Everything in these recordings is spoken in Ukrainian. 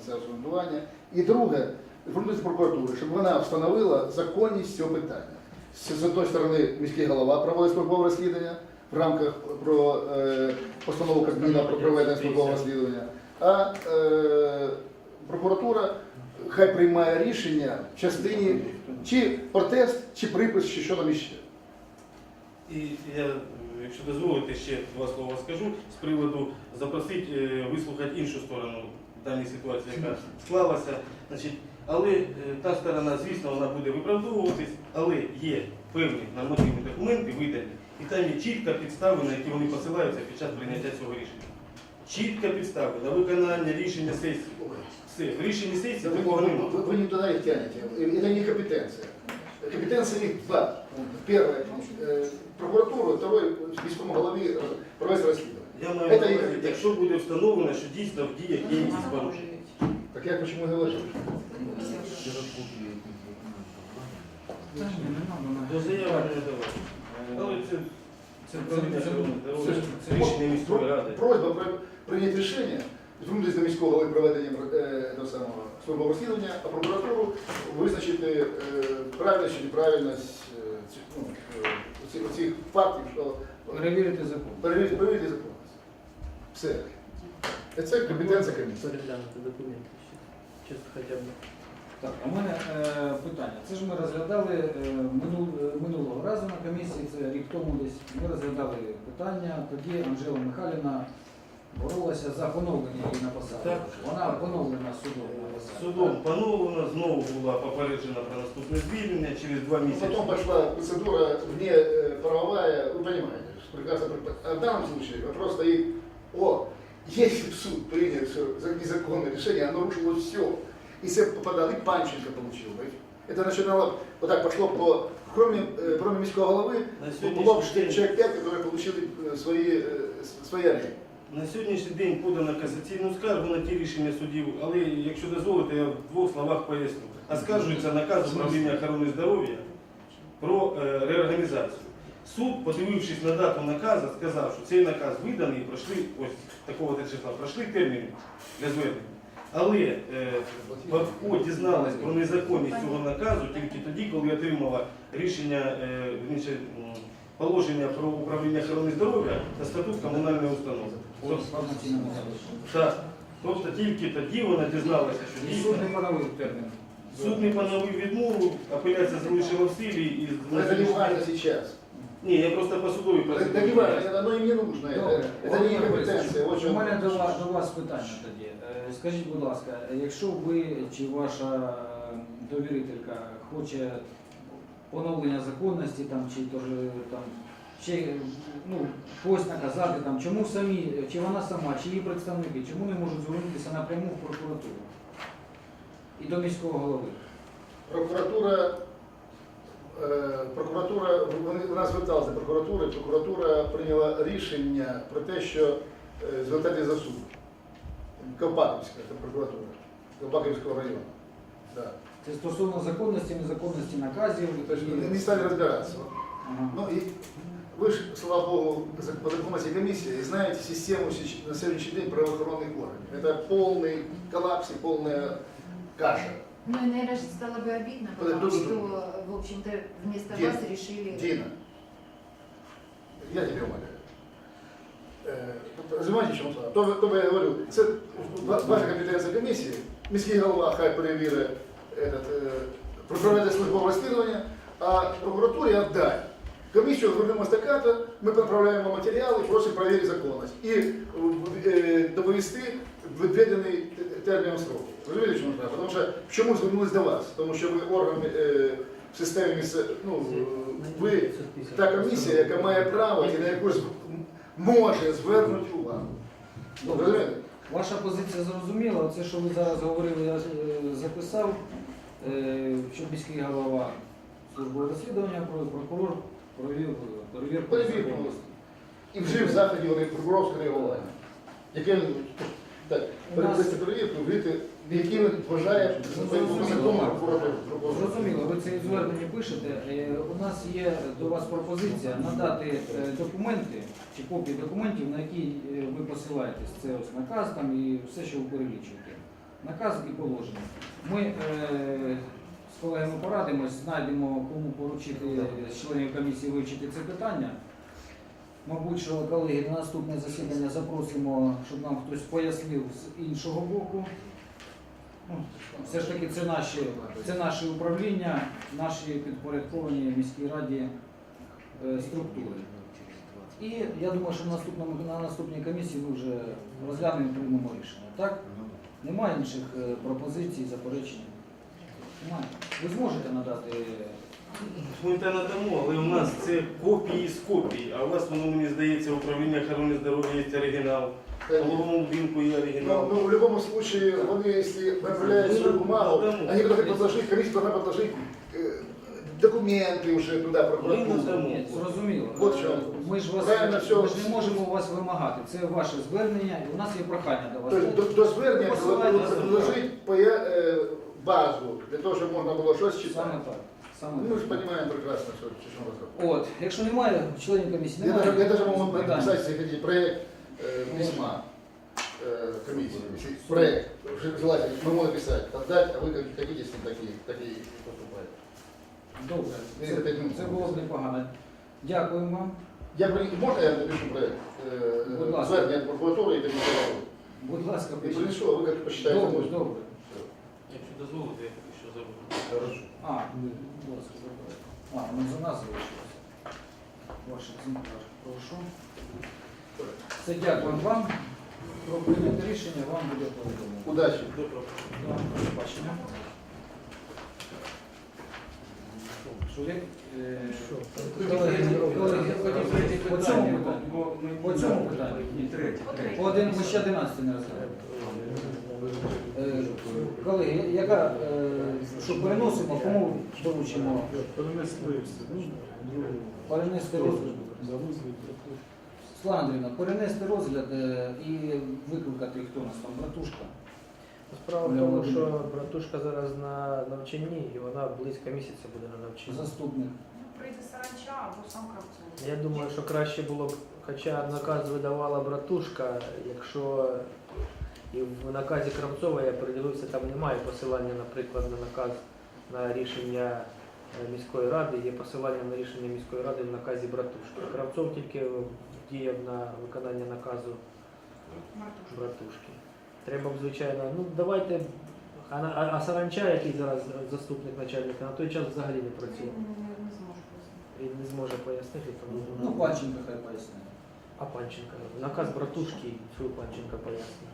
місцевого самоврядування. І друге, інформується прокуратури, щоб вона встановила законність цього питання. З одної сторони, міський голова проводить службове розслідування в рамках про е, постанову Кабміна про проведення службового розслідування, а е, прокуратура хай приймає рішення в частині чи протест, чи припис, чи що там іще. І я, якщо дозволите, ще два слова скажу з приводу запросити е, вислухати іншу сторону даної ситуації, яка склалася. Значить, але е, та сторона, звісно, вона буде виправдовуватись, але є певні нормативні документи видані, і там є чітка підстава, на які вони посилаються під час прийняття цього рішення. Чітка підстава на виконання рішення сесії. Все, в рішенні сесії Вы, такого вы- немає. вы- вы не туда их тянете. Это не компетенция. Компетенция их два. Первое, э, прокуратура, второе, міському голові э, провести розслідування. Я маю на увазі, якщо буде встановлено, що дійсно в діях є якісь порушення. Так я почему говорю. До заяви не давати. Але це, це, це, Це це рішення міської ради. Просьба про прийняти рішення, звернутися до міського голови проведенням е, того самого службового розслідування, а прокуратуру визначити е, правильність чи неправильність е, ці- ну, е, оці- оцих фактів, що Перевірити закон. перевірити перевірити законність. Все. Це компетенція комісії. Переглянути документи ще. Чисто хоча б. Так, а в мене е, питання. Це ж ми розглядали е, минул, е, минулого разу на комісії, це рік тому десь. Ми розглядали питання. Тоді Анжела Михайлівна боролася за поновлення її на посаду. Так. Вона поновлена судом на. Судом поновлено, знову була попереджена про наступне звільнення через два Ну, місяці. Потом пошла процедура вне э, правовая, вы понимаете, прекрасно. А в данном случае вопрос стоит о, если б суд принял все незаконное решение, оно рушило все. Если бы попадал, и Панченко получил бы. Это начинало, вот так пошло по, кроме, э, кроме міського голови, На было бы сьогоднішній день, человек 5, которые получили э, свои, э, с- свои арены. на сьогоднішній день подано касаційну скаргу на ті рішення судів, але якщо дозволите, я в двох словах поясню. Оскаржується наказ управління охорони здоров'я про е, реорганізацію. Суд, подивившись на дату наказу, сказав, що цей наказ виданий, пройшли ось такого числа, пройшли терміни для звернення. Але е, дізналась про незаконність цього наказу тільки тоді, коли отримала рішення, е, вірніше, м, положення про управління охорони здоров'я та статут комунальної установи. Тобто, так, тобто тільки тоді вона дізналася, що дійсно суд не поновив термін. суд не поновив відмову, апеляція залишила в силі і это не важно сейчас. ні, я просто по судовій Это не важно, это оно им не нужно. Это, Добре. это не Володимир компетенция. Борисович, Вот в У чем мене до вопрос. вас, до вас питання тоді. Е, Скажіть, будь ласка, якщо ви чи ваша е, довірителька хоче поновлення законності там, чи теж там ще ну, когось наказати, там, чому самі, чи вона сама, чи її представники, чому не можуть звернутися напряму в прокуратуру і до міського голови? Прокуратура, е, прокуратура, вони вона зверталася до прокуратури, прокуратура прийняла рішення про те, що е, звертати за суд. Ковпаківська це прокуратура, Ковпаківського району. Да. Це стосовно законності, незаконності наказів. Тобто і- не, не стали розбиратися. Ага. Ну и вы же, слава богу, за- по дипломатии комиссии и знаете систему сеч- на сегодняшний день правоохранных органов. Это полный коллапс и полная каша. Ну и, наверное, же стало бы обидно, Вот потому это тоже что, в общем-то, вместо Дина. вас решили... Дина, я тебя умоляю. Э, Розумієте, чому справа? То, ви- то я говорю, це ва- ваша компетенція комісії, міський голова хай перевірить этот, е, про проведення службового розслідування, а прокуратурі віддай. Комісію звернемося така, ми відправляємо матеріали, просимо перевірити законність. І е, доповісти відведений т- терміном строку. Розумієте, чому справа? Тому що чому звернулись до вас? Тому що ви орган е, в системі місце, ну, ви та комісія, яка має право і на яку з- може звернути увагу. Розумієте? Ваша позиція зрозуміла. Оце, що ви зараз говорили, я е, записав, е, що міський голова службове розслідування, про- прокурор провів перевірку. Перевірку. законності. І вжив заходів вони прокурорського реагування. Яке він так, перевести перевірку, вжити, які вважає законом. Зрозуміло, ви це в пишете. Е, У нас є до вас пропозиція надати е, документи чи копії документів, на які е, ви посилаєтесь. Це ось наказ там і все, що ви перелічуєте. Наказ і положення. Ми е, з колегами порадимось, знайдемо, кому поручити з членів комісії вивчити це питання. Мабуть, що колеги на наступне засідання запросимо, щоб нам хтось пояснив з іншого боку. Все ж таки це наші, це наші управління, наші підпорядковані міській раді е, структури. І я думаю, що на наступному на наступній комісії ми вже розглянемо і приймемо рішення. Так? Немає інших е, пропозицій, заперечень? Немає. Ви зможете надати Ми те надамо, але у нас це копії з копій, а у вас воно мені здається управління охорони здоров'я є оригінал В головному будинку є Ну, оригінал. ну, в любом случае, он, если направляет свою бумагу, они должны предложить, комиссия должна предложить э, документы уже туда, прокуратуру. Ну, ну, Ні, зрозуміло. От що. Ми ж вас Правильно все. ми ж не можемо у вас вимагати. Це ваше звернення, і у нас є прохання до вас. То есть до, до звернення Посилання предложить по, э, базу, для того, щоб можна було щось читати. Саме так. Саме Ну, ми ж так. розуміємо прекрасно, що, що розказує. От, якщо немає членів комісії, Я немає. даже, я даже могу питань. написать, если хотите, проект э, письма э, комиссии. Если Проект, ж- желательно, мы можем написать, отдать, а вы как хотите, с ним такие, такие поступаете. Добре, Ні, це, це п'ять минут. це було б непогано. Дякуємо вам. Я при... Можно я напишу проект? Э, Будь ласка. Звернення від прокуратури і комісії. Будь ласка, І пишіть. принесу, а ви як посчитаєте. Добре, можете. добре. Якщо дозволите, я поки що забуду. Хорошо. А, будь ласка, забирайте. А, ну за нас залишилось. Ваш екземпляр. Прошу. Це дякую вам. Про прийняте рішення вам буде повідомлено. Добре. До побачення. Е, колеги, По цьому питанню. По цьому питанню. По один, ми ще 11 не розглядаємо. Е, Колеги, яка, е, що переносимо, кому доручимо перенести розгляд? Слава Андрійовна, перенести розгляд е, і викликати, хто у нас там, братушка. Справа в тому, що братушка зараз на навчанні і вона близько місяця буде на навчанні. Заступник. Ну, прийде саранча або сам Кравцов. Я думаю, що краще було б, хоча наказ видавала братушка, якщо і в наказі Кравцова я передивився, там немає посилання, наприклад, на наказ на рішення е, міської ради, є посилання на рішення міської ради в наказі братушки. Кравцов тільки діяв на виконання наказу братушки. Треба б, звичайно, ну давайте. А, а, а Саранча, який зараз заступник начальника, на той час взагалі не Він працює. не, не зможе пояснити. Він не зможе пояснити, тому Ну, Панченко хай пояснить. а Панченка. Наказ братушки, що Панченка пояснює.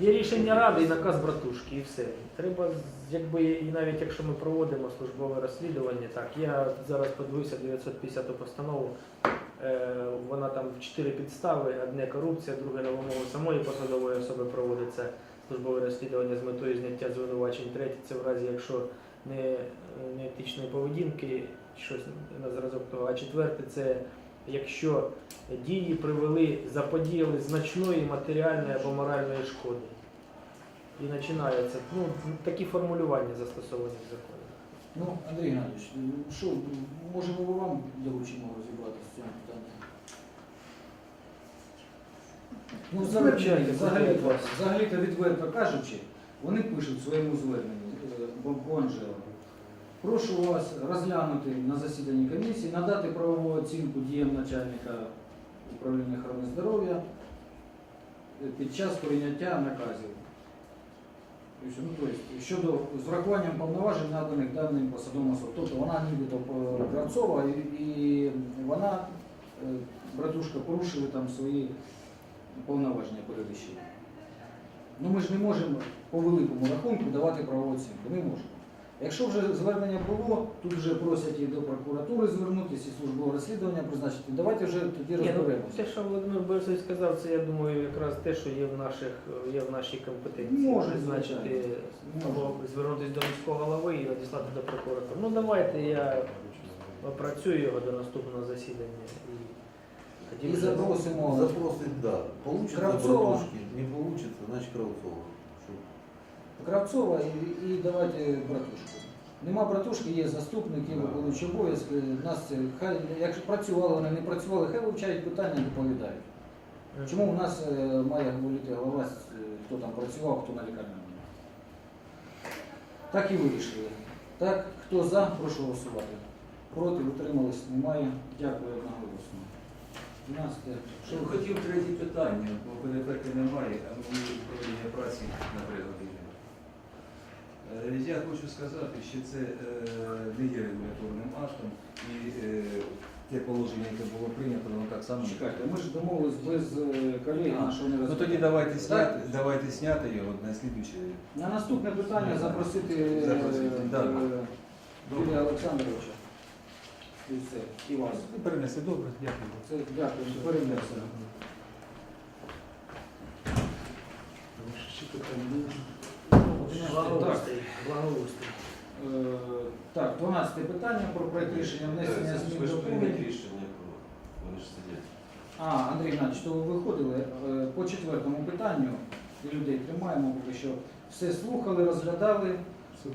Є рішення ради і наказ братушки, і все. Треба, якби, і навіть якщо ми проводимо службове розслідування, так, я зараз подивився 950 постанову, вона там в чотири підстави, одне корупція, друге на вимогу самої посадової особи проводиться службове розслідування з метою зняття звинувачень, третє це в разі, якщо не, неетичної поведінки, щось на зразок того, а четверте це якщо дії привели, заподіяли значної матеріальної або моральної шкоди. І починається ну, такі формулювання застосовані в законі. Ну, Андрій Геннадійович, що, може ми вам доручимо розібратися з цим питанням? Ну, взагалі, Звичайно, взагалі, взагалі-то відверто кажучи, вони пишуть в своєму зверненні е, Анжела. Прошу вас розглянути на засіданні комісії, надати правову оцінку діям начальника управління охорони здоров'я е, під час прийняття наказів. Тобто, ну, тобто, щодо з врахуванням повноважень, наданих даним посадовим особам. Тобто вона нібито Кравцова і, і вона, е, братушка, порушили там свої повноваження перевищення. Ну ми ж не можемо по великому рахунку давати правову оцінку. Не можемо. Якщо вже звернення було, тут вже просять і до прокуратури звернутися, і службове розслідування призначити. Давайте вже тоді ну, розберемося. те, що Володимир Борисович сказав, це я думаю якраз те, що є в наших є в нашій компетенції. Може, призначити або звернутися до міського голови і надіслати до прокуратури. Ну давайте я опрацюю його до наступного засідання і І запросимо Запросить, да. Получится Кравцова. не получится, значит Кравцова. Кравцова і, і давайте братушку. Нема братушки, є заступник, є виконуючий обов'язки. Нас це хай якщо працювали, вони не працювали, хай вивчають питання, доповідають. Чому у нас е, має говорити голова, е, хто там працював, хто на лікарняному? Так і вирішили. Так, хто за, прошу голосувати. Проти, утримались, немає. Дякую одноголосно. 12. Що хотів третє питання, бо перепеки немає, а ми управління праці на. Е, Я хочу сказати, що це е, не є регуляторним актом і е, те положення, яке було прийнято, воно так само. Чекайте, ми ж домовились без е, колеги, А, що не Ну тоді давайте зняти, давайте зняти його на слідуюче. На наступне питання запросити, е, Запросити, да. е, Юрія Олександровича. І все, і вас. Перенесли, добре, дякую. Це дякую, перенесено. Благоустрій. Благоустрій. Е, Так, 12 питання про проект рішення внесення змін ж до приймете рішення про вони ж сидять. А, Андрій Геннадійович, то ви виходили Е, по четвертому питанню, і людей тримаємо поки що. Все слухали, розглядали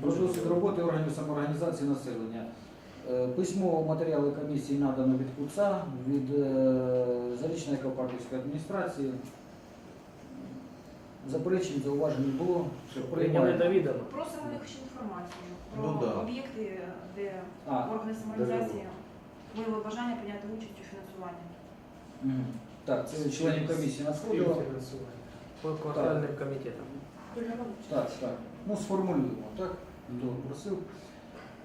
про досвід роботи органів самоорганізації населення. Е, Письмово матеріали комісії надано від КУЦА, від е, Зарічної Кавпарківської адміністрації. Заперечень, зауважень не було. Все, Прийняли до відома. Просимо у них ще інформацію про Ну, да. об'єкти, де А, органи самоорганізації виявили бажання прийняти участь у фінансуванні. мгм. так, це членів комісії надходило. Співфінансування. По квартальним комітетам. Так, так. Ну, сформулюємо, так? Хто просив.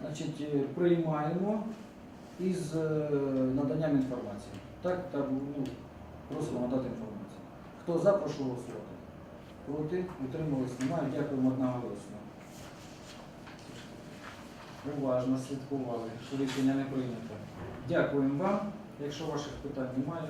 Значить, е, приймаємо із е, наданням інформації. Так, так, ну, просимо надати інформацію. Хто за, прошу голосувати. Проти, утримались, немає. Дякуємо одноголосно. Уважно слідкували, що рішення не прийнято. Дякуємо вам. Якщо ваших питань немає.